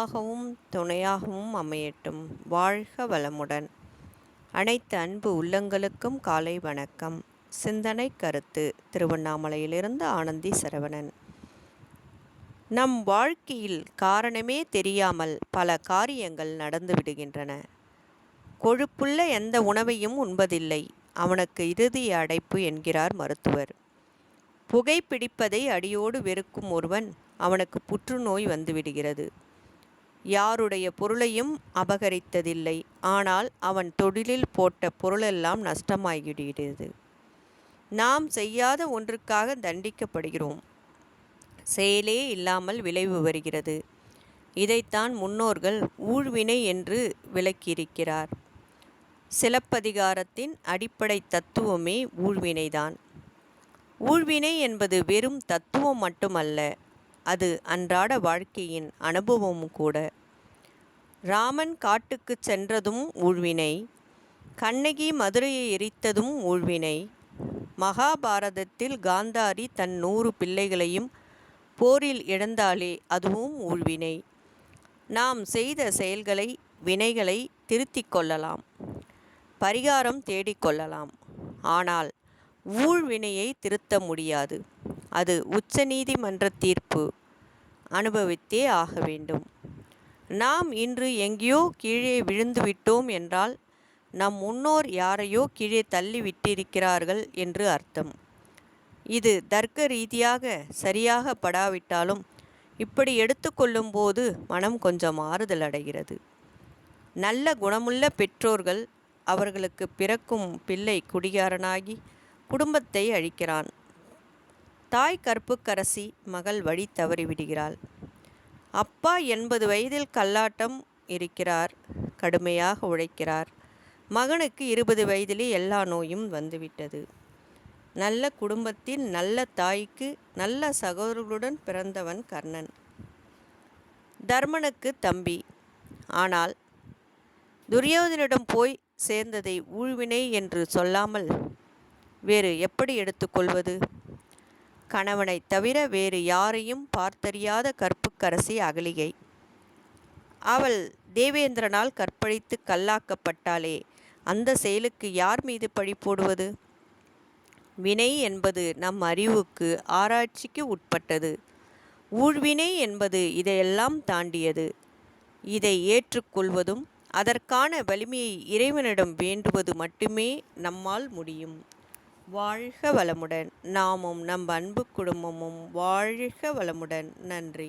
ஆகவும் துணையாகவும் அமையட்டும். வாழ்க வளமுடன். அனைத்து அன்பு உள்ளங்களுக்கும் காலை வணக்கம். சிந்தனை கருத்து. திருவண்ணாமலையிலிருந்து ஆனந்தி சரவணன். நம் வாழ்க்கையில் காரணமே தெரியாமல் பல காரியங்கள் நடந்து விடுகின்றன. கொழுப்புள்ள எந்த உணவையும் உண்பதில்லை. அவனுக்கு இறுதி அடைப்பு என்கிறார் மருத்துவர். புகைப்பிடிப்பதை அடியோடு வெறுக்கும் ஒருவன் அவனுக்கு புற்றுநோய் வந்துவிடுகிறது யாருடைய பொருளையும் அபகரித்ததில்லை. ஆனால் அவன் தொழிலில் போட்ட பொருளெல்லாம் நஷ்டமாகிவிடுகிறது நாம் செய்யாத ஒன்றுக்காக தண்டிக்கப்படுகிறோம். செயலே இல்லாமல் விளைவு வருகிறது. இதைத்தான் முன்னோர்கள் ஊழ்வினை என்று விளக்கியிருக்கிறார். சிலப்பதிகாரத்தின் அடிப்படை தத்துவமே ஊழ்வினைதான். ஊழ்வினை என்பது வெறும் தத்துவம் மட்டுமல்ல அது அன்றாட வாழ்க்கையின் அனுபவமும் கூட. ராமன் காட்டுக்கு சென்றதும் ஊழ்வினை கண்ணகி மதுரையை எரித்ததும் ஊழ்வினை மகாபாரதத்தில் காந்தாரி தன் நூறு பிள்ளைகளையும் போரில் இழந்தாலே அதுவும் ஊழ்வினை. நாம் செய்த செயல்களை வினைகளை திருத்திக் கொள்ளலாம் பரிகாரம் தேடிக்கொள்ளலாம் ஆனால் ஊழ்வினையை திருத்த முடியாது. அது உச்ச நீதிமன்ற தீர்ப்பு அனுபவித்தே ஆக வேண்டும். நாம் இன்று எங்கேயோ கீழே விழுந்து விட்டோம் என்றால் நம் முன்னோர் யாரையோ கீழே தள்ளி விட்டிருக்கிறார்கள் என்று அர்த்தம். இது தர்க்க ரீதியாக சரியாக படாவிட்டாலும் இப்படி எடுத்துக்கொள்ளும் போது மனம் கொஞ்சம் ஆறுதல் அடைகிறது. நல்ல குணமுள்ள பெற்றோர்கள் அவர்களுக்கு பிறக்கும் பிள்ளை குடிகாரனாகி குடும்பத்தை அழிக்கிறான். தாய் கற்புக்கரசி மகள் வழி தவறிவிடுகிறாள். அப்பா எண்பது வயதில் கல்லாட்டம் இருக்கிறார் கடுமையாக உழைக்கிறார். மகனுக்கு இருபது வயதிலே எல்லா நோயும் வந்துவிட்டது. நல்ல குடும்பத்தில் நல்ல தாய்க்கு நல்ல சகோதரர்களுடன் பிறந்தவன் கர்ணன். தர்மனுக்கு தம்பி. ஆனால் துரியோதனிடம் போய் சேர்ந்ததை ஊழ்வினை என்று சொல்லாமல் வேறு எப்படி எடுத்துக்கொள்வது? கணவனை தவிர வேறு யாரையும் பார்த்தறியாத கற்புக்கரசி அகலிகை. அவள் தேவேந்திரனால் கற்பழித்து கல்லாக்கப்பட்டாலே அந்த செயலுக்கு யார் மீது பழி போடுவது? வினை என்பது நம் அறிவுக்கு ஆராய்ச்சிக்கு உட்பட்டது. ஊழ்வினை என்பது இதையெல்லாம் தாண்டியது. இதை ஏற்றுக்கொள்வதும் அதற்கான வலிமையை இறைவனிடம் வேண்டுவது மட்டுமே நம்மால் முடியும். வாழ்க வளமுடன். நாமும் நம் அன்பு குடும்பமும் வாழ்க வளமுடன். நன்றி.